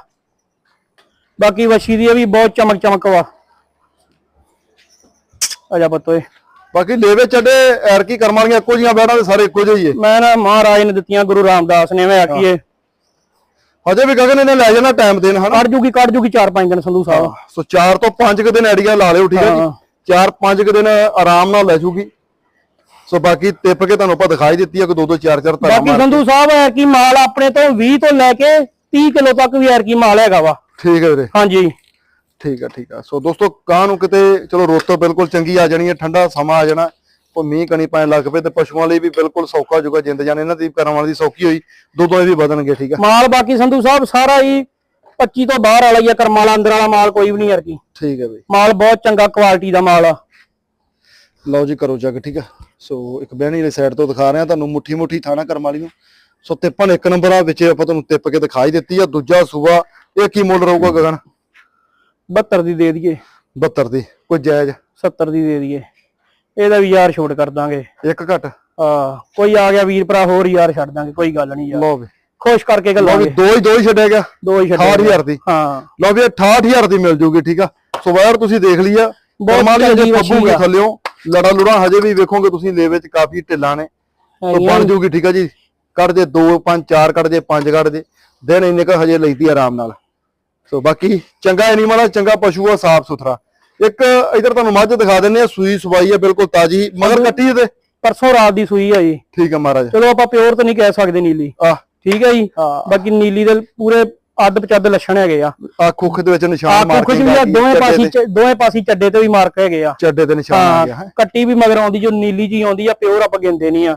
B: ਬਾਕੀ ਵਸ਼ੀ ਦੀ ਵੀ ਬਹੁਤ ਚਮਕ ਚਮਕ ਵਾ। ਆ ਜਾ ਪਤੋਏ
A: ਬਾਕੀ ਲੇਵੇ ਚੱਡੇ ਐਰਕੀ ਕਰਮ ਵਾਲੀਆਂ ਇੱਕੋ ਜੀਆਂ ਵੈੜਾਂ ਦੇ ਸਾਰੇ ਇੱਕੋ ਜਿਹੇ ਹੀ ਏ
B: ਮੈਂ ਨਾ ਮਹਾਰਾਜ ਨੇ ਦਿੱਤੀਆਂ ਗੁਰੂ ਰਾਮਦਾਸ ਨੇ ਐਵੇਂ ਆਖੀਏ।
A: ਹਜੇ ਵੀ ਗਗਨ ਇਹਨੇ ਲੈ ਜਾਣਾ ਟਾਈਮ ਦੇਣ ਹਨਾ?
B: ਕੱਢ ਜੂਗੀ ਕੱਢ ਜੂਗੀ 4-5 ਦਿਨ ਸੰਧੂ ਸਾਹਿਬ।
A: ਸੋ 4 ਤੋਂ 5 ਕੁ ਦਿਨ ਐਡੀਆਂ ਲਾ ਲਿਓ ਠੀਕ ਹਾਂ। ਜੀ? 4-5 ਕੁ ਦਿਨ ਆਰਾਮ ਨਾਲ ਲੈ ਜੂਗੀ। ਸੋ ਬਾਕੀ ਟਿੱਪ ਕੇ ਤੁਹਾਨੂੰ ਆਪਾਂ ਦਿਖਾਈ ਦਿੱਤੀ ਆ ਕਿ ਦੋ ਦੋ ਚਾਰ ਚਾਰ ਧਾਰਾਂ
B: ਬਾਕੀ ਸੰਧੂ ਸਾਹਿਬ ਹੈ ਕਿ ਮਾਲ ਆਪਣੇ ਤੋਂ 20 ਤੋਂ ਲੈ ਕੇ 30 ਕਿਲੋ ਤੱਕ ਵੀ ਐਰ ਕੀ ਮਾਲ ਹੈਗਾ ਵਾ।
A: ਠੀਕ ਹੈ ਵੀਰੇ।
B: ਹਾਂਜੀ।
A: ਠੀਕ ਆ ਠੀਕ ਆ। ਸੋ ਦੋਸਤੋ ਕਾਂ ਨੂੰ ਕਿਤੇ ਚਲੋ ਰੁੱਤ ਬਿਲਕੁਲ ਚੰਗੀ ਆ ਜਾਣੀ ਹੈ ਠੰਡਾ ਸਮਾਂ ਆ ਜਾਣਾ। ਉਹ ਮੀਂਹ ਕਣੀ ਪੈਣ ਲੱਗ ਪਏ ਤੇ ਪਸ਼ੂਆਂ ਲਈ ਵੀ ਬਿਲਕੁਲ ਸੌਖਾ ਜੂਗਾ ਜਿੰਦ ਜਾਨ ਇਹਨਾਂ ਦੀ ਕਰਮ ਵਾਲੀ ਦੀ ਸੌਖੀ ਹੋਈ ਦੁੱਧੋਂ ਇਹ ਵੀ ਵਧਣਗੇ ਠੀਕ ਆ।
B: ਮਾਲ ਬਾਕੀ ਸੰਧੂ ਸਾਹਿਬ ਸਾਰਾ ਹੀ 25 ਤੋਂ ਬਾਹਰ ਵਾਲਾ ਹੀ ਆ ਕਰਮ ਵਾਲਾ ਅੰਦਰ ਵਾਲਾ ਮਾਲ ਕੋਈ ਵੀ ਨਹੀਂ ਕੀ।
A: ਠੀਕ ਹੈ ਬਈ।
B: ਮਾਲ ਬਹੁਤ ਚੰਗਾ ਕੁਆਲਿਟੀ ਦਾ ਮਾਲ ਆ।
A: ਲਓ ਜੀ ਕਰੋ ਜੱਗ ਠੀਕ ਆ? ਸੋ ਇੱਕ ਬਹਿਣੀ ਵਾਲੀ ਸਾਈਡ ਤੋਂ ਦਿਖਾ ਰਹੇ ਆ ਤੁਹਾਨੂੰ ਮੁੱਠੀ ਮੁੱਠੀ ਥਾਣਾ ਕਰਮ ਵਾਲੀ ਨੂੰ। ਸੋ ਤਿੱਪਣ ਇੱਕ ਨੰਬਰ ਆ ਵਿੱਚ ਆਪਾਂ ਤੁਹਾਨੂੰ ਤਿੱਪ ਕੇ ਦਿਖਾਈ ਦਿੱਤੀ ਆ ਦੂਜਾ ਸੂਆ ਇਹ ਕੀ ਮੁੱਲ ਰਹੂਗਾ ਗਗਨ?
B: 72 ਦੀ ਦੇ ਦਈਏ।
A: 72 ਦੀ ਕੋਈ ਜਾਇਜ਼?
B: 70 ਦੀ ਦੇ ਦਈਏ। ਇਹਦਾ ਵੀ ਯਾਰ ਛੋਟ ਕਰ ਦਾਂਗੇ।
A: ਇੱਕ ਘੱਟ?
B: ਆ ਕੋਈ ਆ ਗਿਆ ਵੀਰ ਭਰਾ ਹੋਰ ਯਾਰ ਛੱਡ ਦਾਂਗੇ ਕੋਈ ਗੱਲ ਨਹੀਂ ਯਾਰ।
A: ਲਓ ਵੀ।
B: ਖੁਸ਼ ਕਰਕੇ
A: ਲਓ ਵੀ। ਦੋ ਹੀ ਦੋ ਹੀ ਛੱਡਿਆ ਗਿਆ।
B: ਦੋ ਹੀ ਛੱਡ
A: 68000 ਦੀ।
B: ਹਾਂ।
A: ਲਓ ਵੀ ਇਹ 68000 ਦੀ ਮਿਲ ਜੂਗੀ ਠੀਕ ਆ? ਸੋ ਵਾਰ ਤੁਸੀਂ ਦੇਖ
B: ਬਹੁਤ
A: ਕਰਮਾਲੀ
B: ਚੰਗੀ
A: ਅਜੇ ਪੱਬੂਗੇ
B: ਆ।
A: ਥੱਲਿਓ ਲੜਾ ਲੁੜਾ ਹਜੇ ਵੀ ਵੇਖੋਗੇ ਤੁਸੀਂ ਲੈ ਵਿੱਚ ਕਾਫੀ ਢਿੱਲਾਂ ਨੇ।
B: ਹੈਗੀਆਂ
A: ਬਣ ਜੂਗੀ ਠੀਕ ਆ ਜੀ? ਕੱਢ ਜੇ 2 5 4 ਕੱਢ ਜੇ 5 ਕੱਢ ਜੇ ਦਿਨ ਇੰਨੇ ਕ ਹਜੇ ਲਈਦੀ ਆ ਆਰਾਮ ਨਾਲ। ਸੋ ਬਾਕੀ ਚੰਗਾ ਐਨੀਮਲ ਆ ਚੰਗਾ ਪਸ਼ੂ ਆ ਸਾਫ਼ ਸੁਥਰਾ। ਇੱਕ ਇਧਰ ਤੁਹਾਨੂੰ ਮੱਝ ਦਿਖਾ ਦਿੰਨੇ ਆ ਸੂਈ ਸਵਾਈ ਆ ਬਿਲਕੁਲ ਤਾਜੀ। ਮਗਰ ਕੱਟੀ ਇਹਦੇ?
B: ਪਰਸੋਂ ਰਾਤ ਦੀ ਸੂਈ ਆ ਜੀ।
A: ਠੀਕ ਆ ਮਹਾਰਾਜ।
B: ਚਲੋ ਆਪਾਂ ਪਿਓਰ ਤਾਂ ਨਹੀਂ ਕਹਿ ਸਕਦੇ ਨੀਲੀ।
A: ਆ
B: ਠੀਕ ਹੈ ਜੀ। ਬਾਕੀ ਨੀਲੀ ਦੇ ਪੂਰੇ ਅੱਧ ਪਚੱਦ ਲੱਛਣ ਹੈਗੇ ਆ।
A: ਆ ਕੁੱਖ ਦੇ ਵਿੱਚ ਨਿਸ਼ਾਨ ਮਾਰ ਕੇ
B: ਆ ਦੋਵੇਂ ਪਾਸੇ ਦੋਵੇਂ ਪਾਸੇ ਚੱਡੇ ਤੇ ਵੀ ਮਾਰਕ ਹੈਗੇ ਆ।
A: ਚੱਡੇ ਤੇ ਨਿਸ਼ਾਨ ਆ ਗਿਆ
B: ਕੱਟੀ ਵੀ ਮਗਰ ਆਉਂਦੀ ਜੋ ਨੀਲੀ ਜੀ ਆਉਂਦੀ ਆ ਪਿਓਰ ਆਪਾਂ ਗਿੰਦੇ ਨਹੀਂ ਆ।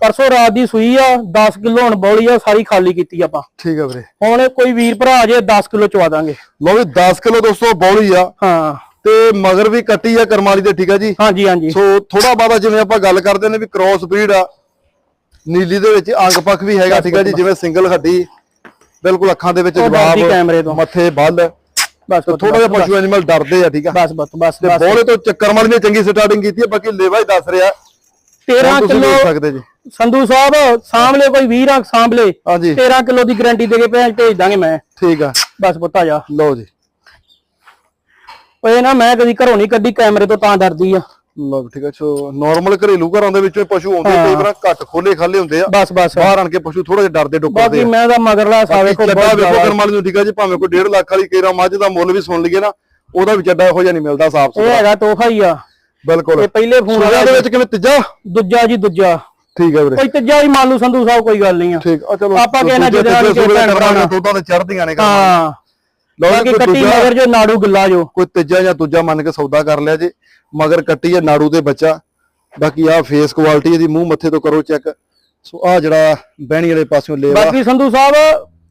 B: ਪਰਸੋਂ ਰਾਤ ਦੀ ਸੂਈ ਆ 10 ਕਿਲੋ ਹੁਣ ਬੋਲੀ ਆ ਸਾਰੀ ਖਾਲੀ ਕੀਤੀ ਆਪਾਂ।
A: ਠੀਕ ਆ ਵੀਰੇ।
B: ਹੁਣ ਕੋਈ ਵੀਰ ਭਰਾ ਜੇ 10 ਕਿਲੋ ਚਵਾ ਦਾਂਗੇ।
A: ਲਓ ਵੀ 10 ਕਿਲੋ ਦੋਸਤੋ ਬੌਲੀ ਆ।
B: ਹਾਂ।
A: ਤੇ ਮਗਰ ਵੀ ਕੱਟੀ ਆ ਕਰਮਾਲੀ ਦੇ ਠੀਕ ਆ ਜੀ?
B: ਹਾਂਜੀ ਹਾਂਜੀ।
A: ਸੋ ਥੋੜਾ ਬਾਦਾ ਜਿਵੇਂ ਆਪਾਂ ਗੱਲ ਕਰਦੇ ਨੇ ਵੀ ਕ੍ਰੋਸ ਬਰੀਡ ਆ ਨੀਲੀ ਦੇ ਵਿੱਚ ਅੰਗ ਪੱਖ ਵੀ ਹੈਗਾ ਠੀਕ ਆ ਜੀ ਜਿਵੇਂ ਸਿੰਗਲ ਹੱਡੀ ਬਿਲਕੁਲ ਅੱਖਾਂ ਦੇ ਵਿੱਚ ਜਵਾਬ ਮੱਥੇ ਬੱਲ
B: ਬਸ
A: ਥੋੜਾ ਜਿਹਾ ਪਸ਼ੂ ਐਨੀਮਲ ਡਰਦੇ ਆ ਠੀਕ ਆ।
B: ਬਸ ਬਸ ਬਸ
A: ਤੇ ਬੋਲੇ ਤੋਂ ਚੱਕਰ ਮਾਲੀ ਨੇ ਚੰਗੀ ਸਟਾਰਟਿੰਗ ਕੀਤੀ ਆ ਬਾਕੀ ਲੇਵਾ ਹੀ ਦੱਸ ਰਿਹਾ।
B: 13
A: ਹੁਣ ਤੁਸੀਂ
B: ਕਿਲੋ
A: ਦੇਖ ਸਕਦੇ ਜੀ।
B: ਸੰਧੂ ਸਾਹਿਬ ਸਾਹਮਣੇ ਕੋਈ ਵੀਰ ਆ ਸਾਹਮਣੇ
A: ਹਾਂਜੀ।
B: 13 ਕਿਲੋ ਦੀ ਗਾਰੰਟੀ ਦੇ ਕੇ ਭੇਜ ਦਾਂਗੇ ਮੈਂ।
A: ਠੀਕ ਆ।
B: ਬਸ ਪੁੱਤਾ ਜਾ।
A: ਲਓ ਜੀ।
B: ਓਏ ਨਾ ਮੈਂ ਕਦੀ ਘਰੋਂ ਨਹੀਂ ਕੱਢੀ ਕੈਮਰੇ ਤੋਂ ਤਾਂ ਡਰਦੀ ਆ।
A: ਲਓ ਠੀਕ ਆ ਸੋ ਨਾਰਮਲ ਘਰੇਲੂ ਘਰਾਂ ਦੇ ਵਿੱਚੋਂ ਇਹ ਪਸ਼ੂ ਆਉਂਦੇ ਕਈ ਵਾਰ ਘੱਟ ਖੋਲੇ ਖਾਲੇ ਹੁੰਦੇ ਆ।
B: ਬਸ ਬਸ।
A: ਬਾਹਰ ਆਣ ਕੇ ਪਸ਼ੂ ਥੋੜਾ ਜਿਹਾ ਡਰਦੇ ਡੁੱਕਦੇ
B: ਬਾਕੀ ਮੈਂ ਤਾਂ ਮਗਰਲਾ ਸਾਵੇ ਕੋਲ ਬਹੁਤ ਜ਼ਿਆਦਾ
A: ਕਰਮ ਵਾਲੀ ਨੂੰ ਠੀਕ ਆ ਜੀ ਭਾਵੇਂ ਕੋਈ 1.5 ਲੱਖ ਵਾਲੀ ਕੇਰਾ ਮੱਝ ਦਾ ਮੁੱਲ ਵੀ ਸੁਣ ਲਈਏ ਨਾ ਉਹਦਾ ਵੀ ਚੱਡਾ ਇਹੋ ਜਿਹਾ ਨਹੀਂ ਮਿਲਦਾ ਸਾਫ਼
B: ਇਹ
A: ਸੁਥਰਾ।
B: ਹੈਗਾ ਤੋਹਫਾ ਹੀ ਆ।
A: ਬਿਲਕੁਲ।
B: ਇਹ ਪਹਿਲੇ ਫੋਨ
A: ਦੇ ਵਿੱਚ ਕਿਵੇਂ ਤੀਜਾ?
B: ਦੂਜਾ ਜੀ ਦੂਜਾ।
A: ਠੀਕ ਹੈ ਵੀਰੇ।
B: ਕੋਈ ਤੀਜਾ ਹੀ ਮੰਨ ਲਓ ਸੰਧੂ ਸਾਹਿਬ ਕੋਈ ਗੱਲ ਨਹੀਂ ਆ।
A: ਠੀਕ ਆ ਚਲੋ
B: ਆਪਾਂ ਕਹਿਣਾ
A: ਦੂਜੇ
B: ਜਿਹਦੇ ਨਾਲ
A: ਤੀਜੇ ਸੂਬੇ
B: ਭੈਣ
A: ਦੇ
B: ਭਰਾ। ਨਾਲ।
A: ਦੁੱਧਾਂ ਤੇ ਚੜਦੀਆਂ ਨੇ
B: ਹਾਂ।
A: ਲਓ ਜੀ, ਕੋਈ
B: ਕੱਟੀ ਮਗਰ ਜੋ ਨਾੜੂ ਗਿੱਲਾ ਜੋ।
A: ਕੋਈ ਤੀਜਾ ਜਾਂ ਦੂਜਾ ਮੰਨ ਕੇ ਸੌਦਾ ਕਰ ਲਿਆ ਜੀ ਮਗਰ ਕੱਟੀ ਹੈ ਨਾੜੂ ਦੇ ਬੱਚਾ। ਬਾਕੀ ਆ ਫੇਸ ਕੁਆਲਿਟੀ ਇਹਦੀ ਮੂੰਹ ਮੱਥੇ ਤੋਂ ਕਰੋ ਚੈੱਕ। ਸੋ ਆ ਜਿਹੜਾ ਬਹਿਣੀ ਵਾਲੇ ਪਾਸਿਓਂ ਲੇਵਾ।
B: ਬਾਕੀ ਸੰਧੂ ਸਾਹਿਬ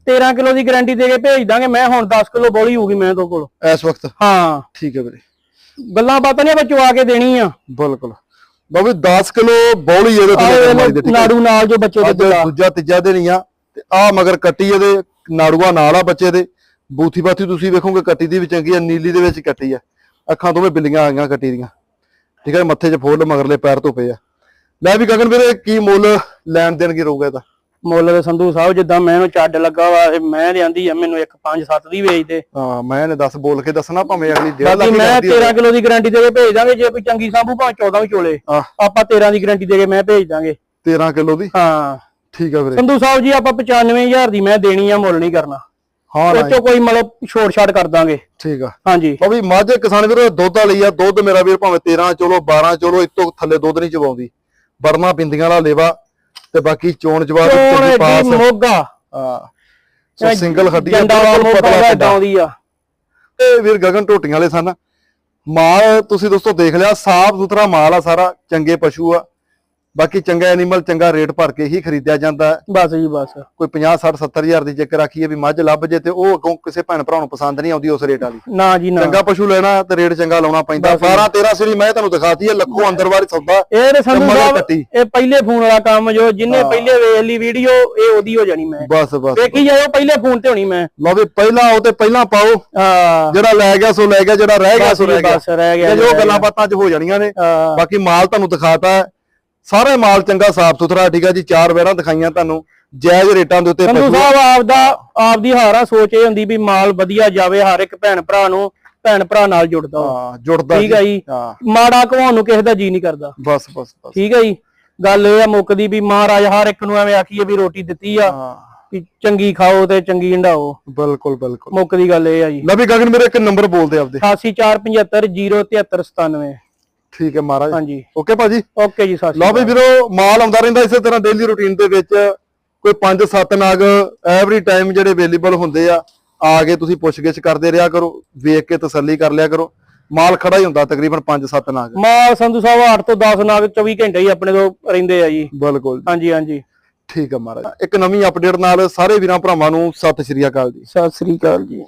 B: 13 ਕਿਲੋ ਦੀ ਗਾਰੰਟੀ ਦੇ ਕੇ ਭੇਜ ਦਾਂਗੇ। ਮੈਂ ਹੁਣ 10 ਕਿਲੋ ਬੋਲੀ ਹੋਊਗੀ ਮੈਂ ਤੋਂ ਕੋਲ।
A: ਇਸ ਵਕਤ?
B: ਹਾਂ।
A: ਠੀਕ ਹੈ ਵੀਰੇ।
B: ਗੱਲਾਂ ਬਾਤਾਂ ਨਹੀਂ ਆਪਾਂ ਚਵਾ ਕੇ ਦੇਣੀ ਆ।
A: ਬਿਲਕੁਲ। ਬਾਬੂ 10 ਕਿਲੋ ਬੌਲੀ ਇਹਦੇ ਤੇ ਕਰਮਾਲੀ ਦੇ
B: ਨਾੜੂ ਨਾਲ ਜੋ ਬੱਚੇ ਦੇ
A: ਦੂਜਾ ਤੀਜਾ ਦੇ ਨਹੀਂ ਆ। ਤੇ ਆ ਮਗਰ ਕੱਟੀ ਇਹਦੇ ਨਾੜੂਆ ਨਾਲ ਆ ਬੱਚੇ ਦੇ। ਬੂਥੀ ਬਾਥੀ ਤੁਸੀਂ ਵੇਖੋਗੇ ਕੱਟੀ ਦੀ ਵੀ ਚੰਗੀ ਆ ਨੀਲੀ ਦੇ ਵਿੱਚ ਕੱਟੀ ਆ। ਅੱਖਾਂ ਦੋਵੇਂ ਬਿੱਲੀਆਂ ਆ ਗਈਆਂ ਕੱਟੀ ਦੀਆਂ। ਠੀਕ ਹੈ ਮੱਥੇ 'ਚ ਫੁੱਲ ਮਗਰਲੇ ਪੈਰ ਤੋਂ ਪਏ ਆ। ਲੈ ਵੀ ਗਗਨ ਵੀਰੇ ਕੀ ਮੁੱਲ ਲੈਣ ਦੇਣ ਕੀ ਰਹੂਗਾ ਇਹਦਾ?
B: ਮੁੱਲ ਦੇ ਸੰਧੂ ਸਾਹਿਬ ਜਿੱਦਾਂ ਮੈਂ ਇਹਨੂੰ ਚੱਡ ਲੱਗਾ ਵਾ ਇਹ ਮੈਂ ਲਿਆਂਦੀ ਆ ਮੈਨੂੰ ਇੱਕ 5 7 ਦੀ ਵੇਚ ਦੇ।
A: ਹਾਂ ਮੈਂ ਨੇ ਦੱਸ ਬੋਲ ਕੇ ਦੱਸਣਾ ਭਾਵੇਂ ਅਗਲੀ ਡੇਢ ਲੱਖ ਦੀ
B: ਮੈਂ
A: ਕਰਦੀ ਹੋਵੇ।
B: 13 ਕਿਲੋ ਦੀ ਗਾਰੰਟੀ ਦੇ ਕੇ ਭੇਜ ਦਾਂਗੇ ਜੇ ਕੋਈ ਚੰਗੀ ਸਾਂਭੂ ਭਾਵੇਂ 14 ਵੀ ਚੋਲੇ। ਆਪਾਂ 13 ਦੀ ਗਾਰੰਟੀ ਦੇ ਕੇ ਮੈਂ ਭੇਜ ਦਾਂਗੇ।
A: 13 ਕਿਲੋ ਦੀ?
B: ਹਾਂ।
A: ਠੀਕ ਆ ਵੀਰੇ।
B: ਸੰਧੂ ਸਾਹਿਬ ਜੀ ਆਪਾਂ 95000 ਦੀ ਮੈਂ ਦੇਣੀ ਆ ਮੁੱਲ ਨਹੀਂ ਕਰਨਾ।
A: ਹਾਂ
B: ਉਹ ਚੋਂ ਕੋਈ ਮਤਲਬ ਛੋੜ ਛਾੜ ਕਰ ਦਾਂਗੇ।
A: ਠੀਕ ਆ।
B: ਹਾਂਜੀ।
A: ਉਹ ਵੀ ਮੱਝ ਕਿਸਾਨ ਵੀਰ ਦੁੱਧ ਵਾਲੀ ਆ ਦੁੱਧ ਮੇਰਾ ਵੀਰ ਭਾਵੇਂ 13 ਚਲੋ 12 ਚਲੋ ਇਸ ਤੋਂ ਥੱਲੇ ਦੁੱਧ ਨਹੀਂ ਚਵਾਉਂਦੀ ਬਰਮਾ ਪਿੰਦੀਆਂ ਵਾਲਾ ਲੇਵਾ ਤੇ ਬਾਕੀ ਚੋਣ ਜਵਾਬ ਚੰਗੀ ਪਾਸ
B: ਮੋਗਾ।
A: ਹਾਂ। ਸੋ ਸਿੰਗਲ ਹੱਡੀ ਪਤਲਾ
B: ਦਾ
A: ਪੱਡਾ।
B: ਆਉਂਦੀ ਆ।
A: ਤੇ ਵੀਰ ਗਗਨ ਟੋਟੀਆਂ ਵਾਲੇ ਸਨ। ਮਾਲ ਤੁਸੀਂ ਦੋਸਤੋ ਦੇਖ ਲਿਆ ਸਾਫ਼ ਸੁਥਰਾ ਮਾਲ ਆ ਸਾਰਾ ਚੰਗੇ ਪਸ਼ੂ ਆ। ਬਾਕੀ ਚੰਗਾ ਐਨੀਮਲ ਚੰਗਾ ਰੇਟ ਭਰ ਕੇ ਹੀ ਖਰੀਦਿਆ ਜਾਂਦਾ ਹੈ।
B: ਬਸ ਜੀ ਬਸ।
A: ਕੋਈ 50 60 70 ਹਜ਼ਾਰ ਦੀ ਜੇਕਰ ਆਖੀਏ ਵੀ ਮੱਝ ਲੱਭ ਜੇ ਤੇ ਉਹ ਅੱਗੋਂ ਕਿਸੇ ਭੈਣ ਭਰਾ ਨੂੰ ਪਸੰਦ ਨਹੀਂ ਆਉਂਦੀ ਉਸ ਰੇਟ ਵਾਲੀ।
B: ਨਾ ਜੀ ਨਾ।
A: ਚੰਗਾ ਪਸ਼ੂ ਲੈਣਾ ਤੇ ਰੇਟ ਚੰਗਾ ਲਾਉਣਾ ਪੈਂਦਾ। 12 13 ਸਰੀ ਮੈਂ ਤੁਹਾਨੂੰ ਦਿਖਾਤੀ ਹੈ ਲੱਖੋਂ ਅੰਦਰ ਵਾਲੀ ਸੌਦਾ
B: ਇਹ ਤੇ ਸੰਧੂ
A: ਮਗਰ
B: ਸਾਹਿਬ
A: ਕੱਟੀ।
B: ਇਹ ਪਹਿਲੇ ਫੋਨ ਵਾਲਾ ਕੰਮ ਜੋ ਜਿੰਨੇ ਪਹਿਲੇ ਵੇਖ ਲਈ ਵੀਡੀਓ ਇਹ ਉਹਦੀ ਹੋ ਜਾਣੀ ਮੈਂ।
A: ਬਸ ਬਸ
B: ਵੇਖੀ ਜਾਇਓ ਪਹਿਲੇ ਫੋਨ ਤੇ ਹੋਣੀ ਮੈਂ।
A: ਲਓ ਵੀ ਪਹਿਲਾਂ ਉਹ ਤੇ ਪਹਿਲਾਂ ਪਾਓ।
B: ਹਾਂ।
A: ਜਿਹੜਾ ਲੈ ਗਿਆ ਸੋ ਲੈ ਗਿਆ ਜਿਹੜਾ ਰਹਿ ਗਿਆ ਸੋ ਰਹਿ ਗਿਆ।
B: ਬਸ ਰਹਿ ਗਿਆ
A: ਤੇ
B: ਜੀ,
A: ਜੋ
B: ਰਹਿ
A: ਗੱਲਾਂ। ਬਾਤਾਂ 'ਚ ਹੋ ਜਾਣੀਆਂ ਨੇ। ਬਾਕੀ ਮਾਲ ਤੁਹਾਨੂੰ ਦਿਖਾਤਾ ਹੈ। ਸਾਰਾ ਮਾਲ ਚੰਗਾ ਸਾਫ਼ ਸੁਥਰਾ ਠੀਕ ਹੈ ਜੀ ਚਾਰ ਵੇਰਾਂ ਦਿਖਾਈਆਂ ਤੁਹਾਨੂੰ ਜਾਇਜ਼ ਰੇਟਾਂ ਦੇ ਉੱਤੇ
B: ਸੰਧੂ ਸਾਹਿਬ ਆਪਦਾ ਆਪਦੀ ਹਾਰਾ ਸੋਚ ਇਹ ਹੁੰਦੀ ਵੀ ਮਾਲ ਵਧੀਆ ਜਾਵੇ ਹਰ ਇੱਕ ਭੈਣ ਭਰਾ ਨੂੰ ਭੈਣ ਭਰਾ ਨਾਲ ਜੁੜਦਾ।
A: ਹਾਂ ਜੁੜਦਾ
B: ਠੀਕ ਹੈ ਜੀ ਮਾੜਾ ਘਵਾਉਣ ਨੂੰ ਕਿਸੇ ਦਾ ਜੀ ਨਹੀਂ ਕਰਦਾ।
A: ਬਸ ਬਸ ਬਸ।
B: ਠੀਕ ਹੈ ਜੀ। ਗੱਲ ਇਹ ਆ ਮੁੱਕਦੀ ਵੀ ਮਹਾਰਾਜ ਹਰ ਇੱਕ ਨੂੰ ਐਵੇਂ ਆਖੀਏ ਵੀ ਰੋਟੀ ਦਿੱਤੀ ਆ ਵੀ ਚੰਗੀ ਖਾਓ ਤੇ ਚੰਗੀ ਹੰਡਾਓ।
A: ਬਿਲਕੁਲ ਬਿਲਕੁਲ।
B: ਮੁੱਕਦੀ ਗੱਲ ਇਹ ਆ ਜੀ।
A: ਲੈ ਵੀ ਗਗਨ ਮੇਰੇ ਇੱਕ ਨੰਬਰ ਬੋਲਦੇ ਆਪਦੇ।
B: 8475073797
A: ਠੀਕ ਹੈ ਮਹਾਰਾਜ।
B: ਹਾਂਜੀ।
A: ਓਕੇ ਭਾਜੀ।
B: ਓਕੇ ਜੀ ਸਤਿ
A: ਲਓ
B: ਸ਼੍ਰੀ
A: ਵੀ ਵੀਰੋ ਮਾਲ ਆਉਂਦਾ ਰਹਿੰਦਾ ਇਸੇ ਤਰ੍ਹਾਂ ਡੇਲੀ ਰੁਟੀਨ ਦੇ ਵਿੱਚ। ਕੋਈ 5-7 ਨਾਗ ਐਵਰੀ ਟਾਈਮ ਜਿਹੜੇ ਅਵੇਲੇਬਲ ਹੁੰਦੇ ਆ ਆ ਕੇ ਤੁਸੀਂ ਪੁੱਛਗਿੱਛ ਕਰਦੇ ਰਿਹਾ ਕਰੋ ਵੇਖ ਕੇ ਤਸੱਲੀ ਕਰ ਲਿਆ ਕਰੋ। ਮਾਲ ਖੜਾ ਹੀ ਹੁੰਦਾ ਤਕਰੀਬਨ 5-7 ਨਾਗ।
B: ਮਾਲ ਸੰਧੂ ਸਾਹਿਬ 8 ਤੋਂ 10 ਨਾਗ 24 ਘੰਟੇ ਹੀ ਆਪਣੇ ਤੋਂ ਰਹਿੰਦੇ ਆ ਜੀ।
A: ਬਿਲਕੁਲ।
B: ਹਾਂਜੀ ਹਾਂਜੀ।
A: ਠੀਕ ਹੈ ਮਹਾਰਾਜ। ਇੱਕ ਨਵੀਂ ਅਪਡੇਟ ਨਾਲ ਸਾਰੇ ਵੀਰਾਂ ਭਰਾਵਾਂ ਨੂੰ ਸਤਿ ਸ਼੍ਰੀ ਅਕਾਲ ਜੀ।
B: ਸਤਿ ਸ੍ਰੀ ਅਕਾਲ ਜੀ।